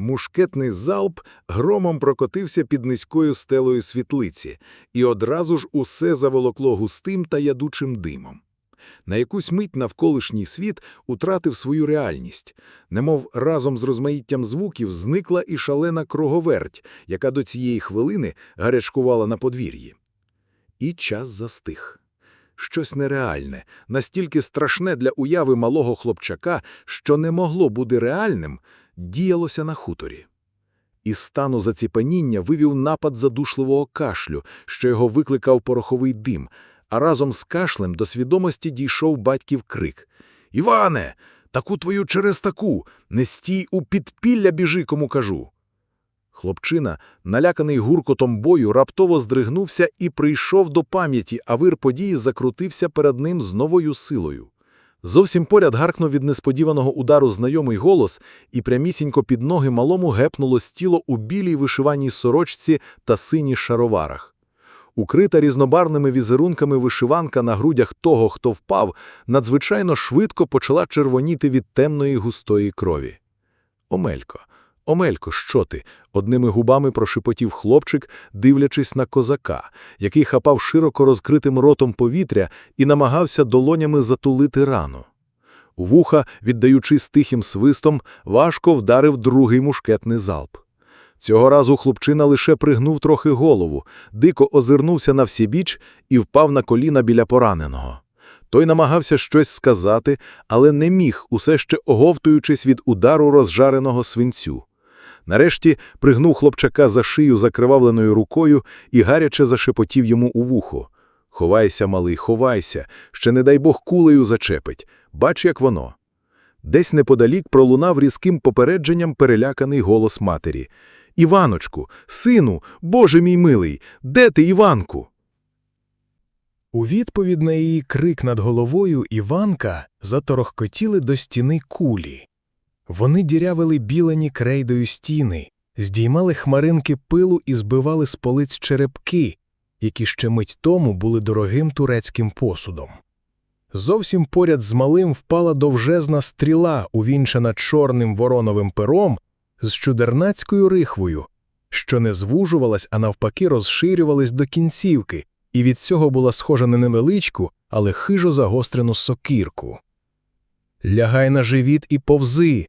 Мушкетний залп громом прокотився під низькою стелою світлиці, і одразу ж усе заволокло густим та ядучим димом. На якусь мить навколишній світ утратив свою реальність, немов разом з розмаїттям звуків зникла і шалена круговерть, яка до цієї хвилини гарячкувала на подвір'ї. І час застиг. Щось нереальне, настільки страшне для уяви малого хлопчака, що не могло бути реальним, діялося на хуторі. Із стану заціпаніння вивів напад задушливого кашлю, що його викликав пороховий дим, а разом з кашлем до свідомості дійшов батьків крик. «Іване, таку твою через таку! Не стій у підпілля біжи, кому кажу!» Хлопчина, наляканий гуркотом бою, раптово здригнувся і прийшов до пам'яті, а вир події закрутився перед ним з новою силою. Зовсім поряд гаркнув від несподіваного удару знайомий голос, і прямісінько під ноги малому гепнулось тіло у білій вишиваній сорочці та синіх шароварах. Укрита різнобарними візерунками вишиванка на грудях того, хто впав, надзвичайно швидко почала червоніти від темної густої крові. Омелько, Омелько, що ти? одними губами прошепотів хлопчик, дивлячись на козака, який хапав широко розкритим ротом повітря і намагався долонями затулити рану. У вуха, віддаючись тихим свистом, важко вдарив другий мушкетний залп. Цього разу хлопчина лише пригнув трохи голову, дико озирнувся на всібіч і впав на коліна біля пораненого. Той намагався щось сказати, але не міг, усе ще оговтуючись від удару розжареного свинцю. Нарешті пригнув хлопчака за шию закривавленою рукою і гаряче зашепотів йому у вухо. Ховайся, малий, ховайся, ще, не дай Бог, кулею зачепить. Бач, як воно. Десь неподалік пролунав різким попередженням переляканий голос матері. Іваночку, сину, Боже мій милий, де ти, Іванку? У відповідь на її крик над головою Іванка заторохкотіли до стіни кулі. Вони дірявили білені крейдою стіни, здіймали хмаринки пилу і збивали з полиць черепки, які ще мить тому були дорогим турецьким посудом. Зовсім поряд з малим впала довжезна стріла, увінчана чорним вороновим пером з чудернацькою рихвою, що не звужувалась, а навпаки розширювалась до кінцівки, і від цього була схожа на невеличку, але хижо загострену сокирку. Лягай на живіт і повзи.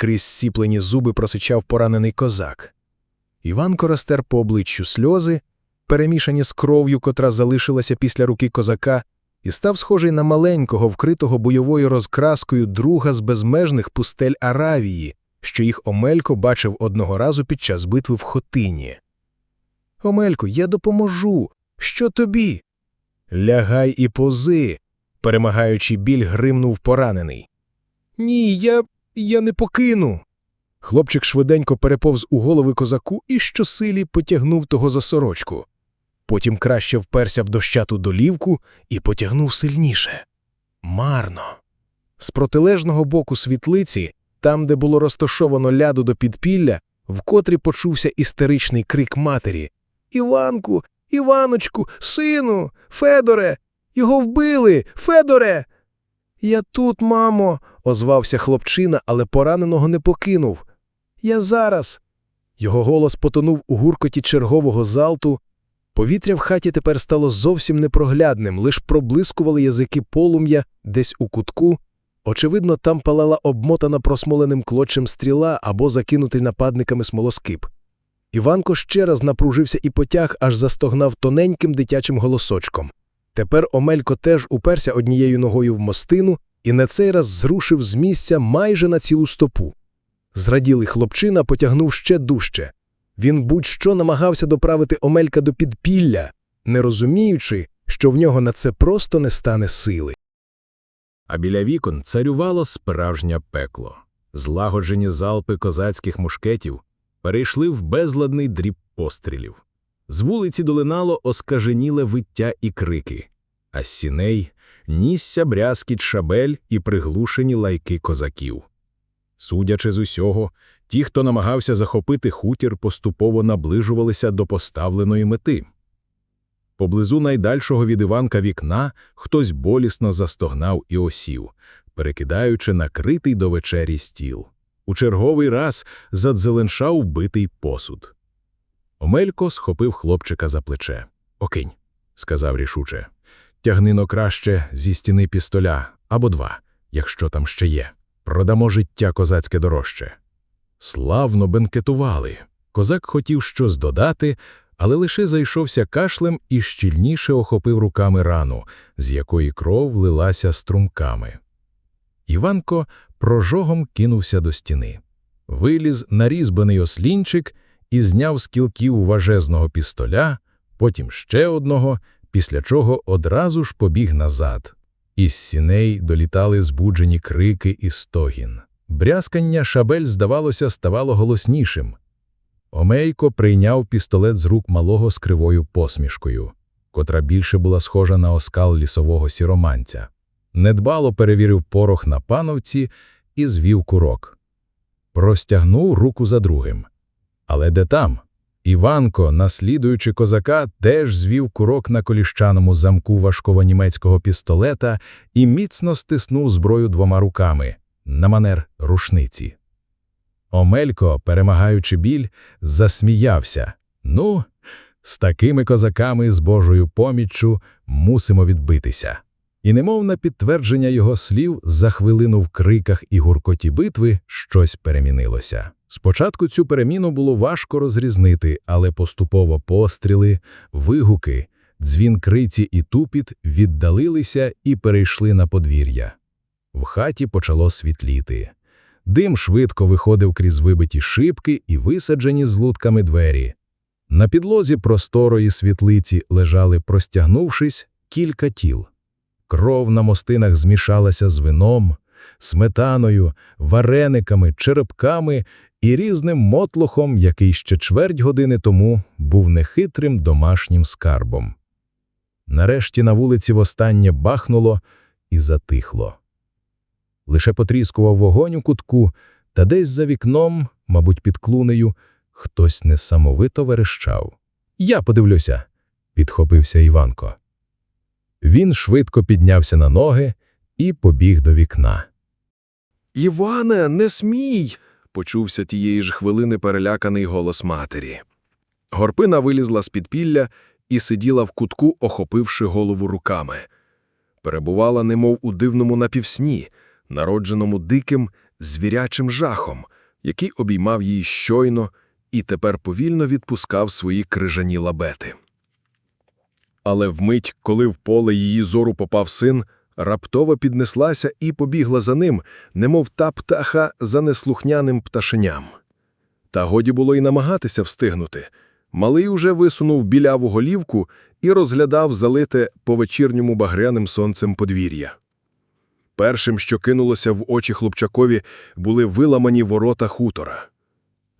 Крізь сіплені зуби просичав поранений козак. Іванко розтер по обличчю сльози, перемішані з кров'ю, котра залишилася після руки козака, і став схожий на маленького, вкритого бойовою розкраскою друга з безмежних пустель Аравії, що їх Омелько бачив одного разу під час битви в Хотині. Омелько, я допоможу. Що тобі? Лягай і пози, перемагаючи біль, гримнув поранений. Ні, я я не покину. Хлопчик швиденько переповз у голови козаку і щосилі потягнув того за сорочку. Потім краще вперся в дощату долівку і потягнув сильніше. Марно. З протилежного боку світлиці, там, де було розташовано ляду до підпілля, вкотрі почувся істеричний крик матері Іванку, Іваночку, сину, Федоре, його вбили, Федоре. Я тут, мамо, озвався хлопчина, але пораненого не покинув. Я зараз. Його голос потонув у гуркоті чергового залту. Повітря в хаті тепер стало зовсім непроглядним, лиш проблискували язики полум'я десь у кутку. Очевидно, там палала обмотана просмоленим клочем стріла або закинутий нападниками смолоскип. Іванко ще раз напружився і потяг, аж застогнав тоненьким дитячим голосочком. Тепер Омелько теж уперся однією ногою в мостину і на цей раз зрушив з місця майже на цілу стопу. Зраділий хлопчина потягнув ще дужче. Він будь-що намагався доправити Омелька до підпілля, не розуміючи, що в нього на це просто не стане сили. А біля вікон царювало справжнє пекло. Злагоджені залпи козацьких мушкетів перейшли в безладний дріб пострілів. З вулиці долинало оскаженіле виття і крики, а з сіней нісся брязкіт шабель і приглушені лайки козаків. Судячи з усього, ті, хто намагався захопити хутір, поступово наближувалися до поставленої мети. Поблизу найдальшого від Іванка вікна хтось болісно застогнав і осів, перекидаючи накритий до вечері стіл. У черговий раз задзеленшав битий посуд. Омелько схопив хлопчика за плече. Окинь, сказав рішуче. Тягнино краще зі стіни пістоля або два, якщо там ще є. Продамо життя козацьке дорожче. Славно бенкетували. Козак хотів щось додати, але лише зайшовся кашлем і щільніше охопив руками рану, з якої кров лилася струмками. Іванко прожогом кинувся до стіни. Виліз нарізбаний ослінчик і зняв з кілків важезного пістоля, потім ще одного, після чого одразу ж побіг назад. Із сіней долітали збуджені крики і стогін. Брязкання шабель, здавалося, ставало голоснішим. Омейко прийняв пістолет з рук малого з кривою посмішкою, котра більше була схожа на оскал лісового сіроманця. Недбало перевірив порох на пановці і звів курок. Простягнув руку за другим. Але де там? Іванко, наслідуючи козака, теж звів курок на коліщаному замку важкого німецького пістолета і міцно стиснув зброю двома руками на манер рушниці. Омелько, перемагаючи біль, засміявся. Ну, з такими козаками з Божою поміччю мусимо відбитися. І немов на підтвердження його слів, за хвилину в криках і гуркоті битви щось перемінилося. Спочатку цю переміну було важко розрізнити, але поступово постріли, вигуки, дзвін криці і тупіт віддалилися і перейшли на подвір'я. В хаті почало світліти. Дим швидко виходив крізь вибиті шибки і висаджені з лутками двері. На підлозі просторої світлиці лежали, простягнувшись, кілька тіл. Кров на мостинах змішалася з вином, сметаною, варениками, черепками і різним мотлохом, який ще чверть години тому був нехитрим домашнім скарбом. Нарешті на вулиці востаннє бахнуло і затихло. Лише потріскував вогонь у кутку, та десь за вікном, мабуть, під клунею, хтось несамовито верещав. Я подивлюся, підхопився Іванко. Він швидко піднявся на ноги і побіг до вікна. Іване, не смій. почувся тієї ж хвилини переляканий голос матері. Горпина вилізла з підпілля і сиділа в кутку, охопивши голову руками. Перебувала, немов у дивному напівсні, народженому диким, звірячим жахом, який обіймав її щойно і тепер повільно відпускав свої крижані лабети. Але вмить, коли в поле її зору попав син, раптово піднеслася і побігла за ним, немов та птаха за неслухняним пташеням. Та годі було й намагатися встигнути. Малий уже висунув біляву голівку і розглядав залите по вечірньому багряним сонцем подвір'я. Першим, що кинулося в очі хлопчакові, були виламані ворота хутора.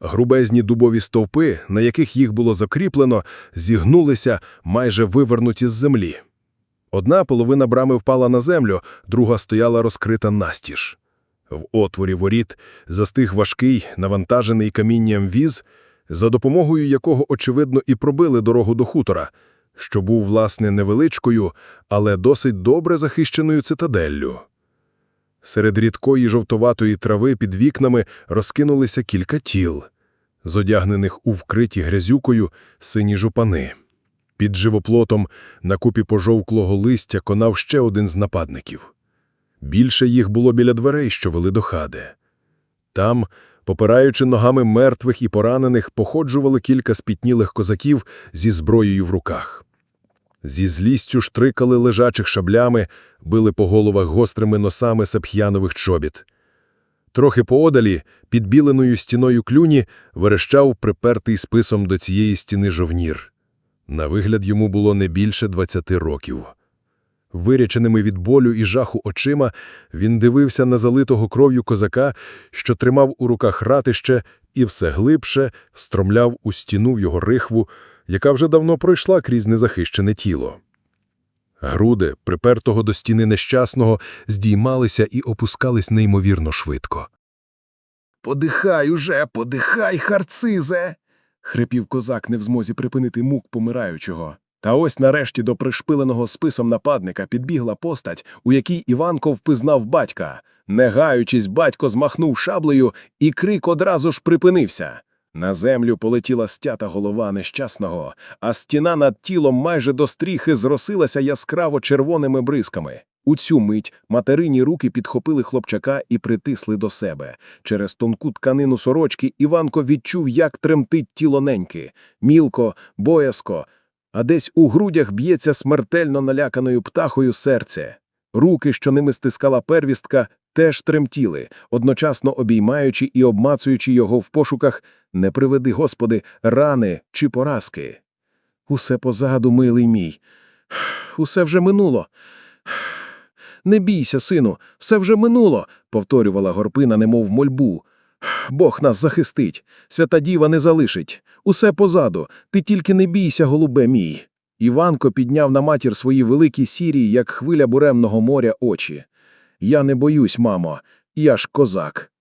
Грубезні дубові стовпи, на яких їх було закріплено, зігнулися, майже вивернуті з землі. Одна половина брами впала на землю, друга стояла розкрита настіж. В отворі воріт застиг важкий, навантажений камінням віз, за допомогою якого, очевидно, і пробили дорогу до хутора, що був, власне, невеличкою, але досить добре захищеною цитаделлю. Серед рідкої жовтоватої трави під вікнами розкинулися кілька тіл, зодягнених у вкриті грязюкою сині жупани. Під живоплотом на купі пожовклого листя конав ще один з нападників. Більше їх було біля дверей, що вели до хади. Там, попираючи ногами мертвих і поранених, походжували кілька спітнілих козаків зі зброєю в руках. Зі злістю штрикали лежачих шаблями, били по головах гострими носами сапх'янових чобіт. Трохи поодалі, під біленою стіною клюні, верещав припертий списом до цієї стіни жовнір. На вигляд йому було не більше двадцяти років. Виряченими від болю і жаху очима, він дивився на залитого кров'ю козака, що тримав у руках ратище і все глибше стромляв у стіну в його рихву, яка вже давно пройшла крізь незахищене тіло. Груди, припертого до стіни нещасного, здіймалися і опускались неймовірно швидко. Подихай уже, подихай, харцизе. Хрипів козак, не в змозі припинити мук помираючого. Та ось нарешті до пришпиленого списом нападника підбігла постать, у якій Іванко впізнав батька, Не гаючись, батько змахнув шаблею, і крик одразу ж припинився. На землю полетіла стята голова нещасного, а стіна над тілом майже до стріхи зросилася яскраво червоними бризками. У цю мить материні руки підхопили хлопчака і притисли до себе. Через тонку тканину сорочки Іванко відчув, як тремтить тіло неньки. Мілко, боязко, а десь у грудях б'ється смертельно наляканою птахою серце. Руки, що ними стискала первістка, теж тремтіли, одночасно обіймаючи і обмацуючи його в пошуках «Не приведи, Господи, рани чи поразки». Усе позаду, милий мій. Усе вже минуло. Не бійся, сину, все вже минуло, повторювала горпина, немов мольбу. Бог нас захистить, свята діва не залишить. Усе позаду, ти тільки не бійся, голубе мій. Іванко підняв на матір свої великі сірі, як хвиля буремного моря, очі. Я не боюсь, мамо, я ж козак.